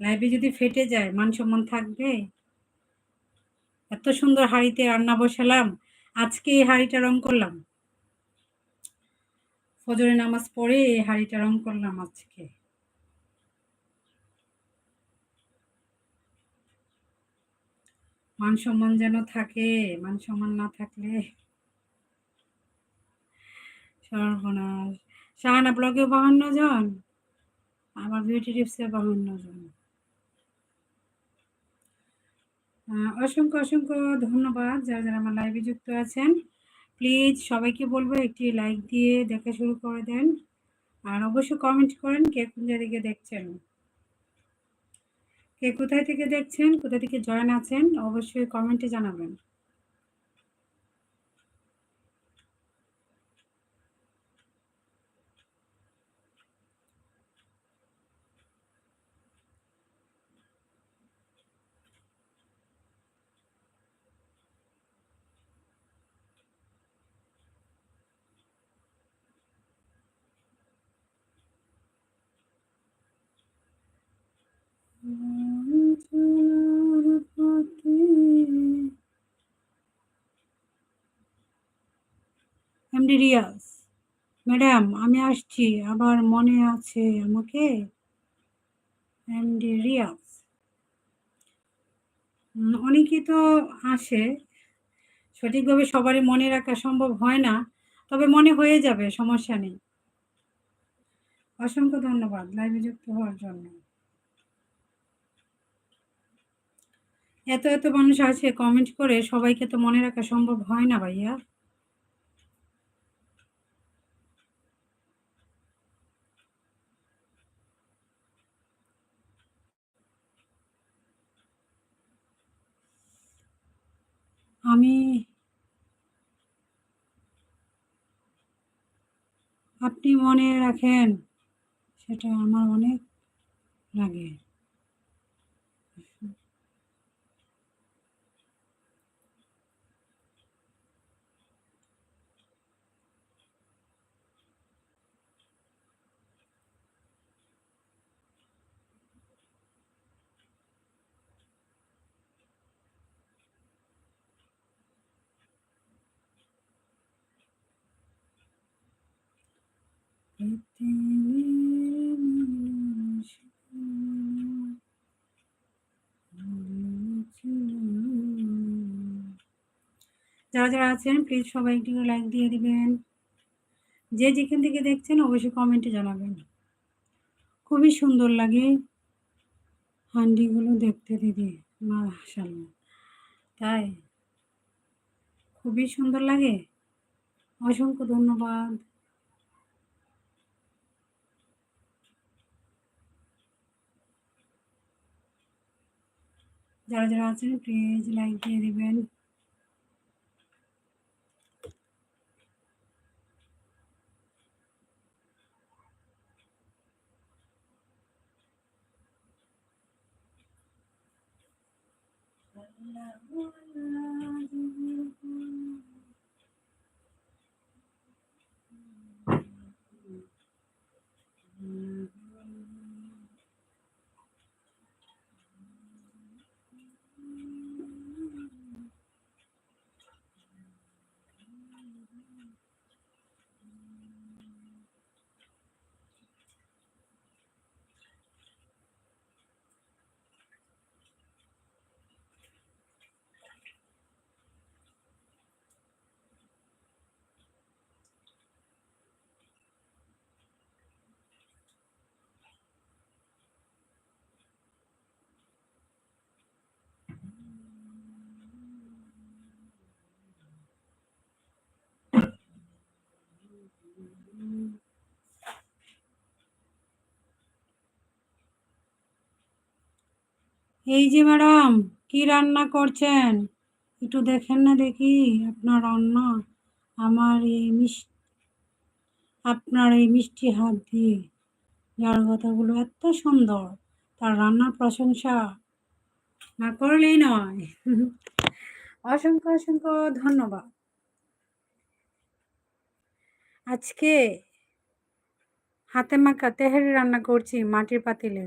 লাইভে যদি ফেটে যায় মান সম্মান থাকবে? এত সুন্দর হাঁড়িতে রান্না বসালাম, আজকে এই হাঁড়িটা রং করলাম। ফজরে নামাজ পড়ে এই হাঁড়িটা রং করলাম আজকে। মান সম্মান যেন থাকে মান সম্মান না থাকলে সর্বনাশ। শাহানা ব্লগে বাহান্ন জন আমার বিউটি টিপসে বাহান্ন জন। অসংখ্য অসংখ্য ধন্যবাদ যারা যারা আমার লাইভে যুক্ত আছেন। প্লিজ সবাইকে বলব একটি লাইক দিয়ে দেখা শুরু করে দেন। আর অবশ্যই কমেন্ট করেন কে কোন জায়গা দেখছেন। কে কোথায় থেকে দেখছেন, কোথা থেকে জয়েন আছেন, অবশ্যই কমেন্টে জানাবেন। এমডি রিয়াজ ম্যাডাম আমি আসছি, আবার মনে আছে আমাকে? এমডি রিয়াজ অনেকেই তো আসে, সঠিকভাবে সবারই মনে রাখা সম্ভব হয় না, তবে মনে হয়ে যাবে, সমস্যা নেই। অসংখ্য ধন্যবাদ, লাইভে যুক্ত হওয়ার জন্য। এত এত মানুষ আছে কমেন্ট করে সবাইকে তো মনে রাখা সম্ভব হয় না ভাইয়া আমি আপনি মনে রাখেন সেটা আমার অনেক লাগে। যারা যারা আছেন প্লিজ সবাই একটু লাইক দিয়ে দিবেন। যে যেখান থেকে দেখছেন, অবশ্যই কমেন্টে জানাবেন। খুবই সুন্দর লাগে হান্ডিগুলো দেখতে, দিদি। মাশাল্লাহ তাই? খুবই সুন্দর লাগে। অসংখ্য ধন্যবাদ। যারা যারা আছেন প্লিজ লাইক দিয়ে দিবেন এই যে ম্যাডাম, কি রান্না করছেন? একটু দেখেন না দেখি, আপনার রান্না, আমার এই মিষ্টি, আপনার এই মিষ্টি হাত দিয়ে। যার কথাগুলো এত সুন্দর, তার রান্নার প্রশংসা না করলেই নয়। অসংখ্য অসংখ্য ধন্যবাদ। আজকে হাতে মাখা তেহারি রান্না করছি মাটির পাতিলে।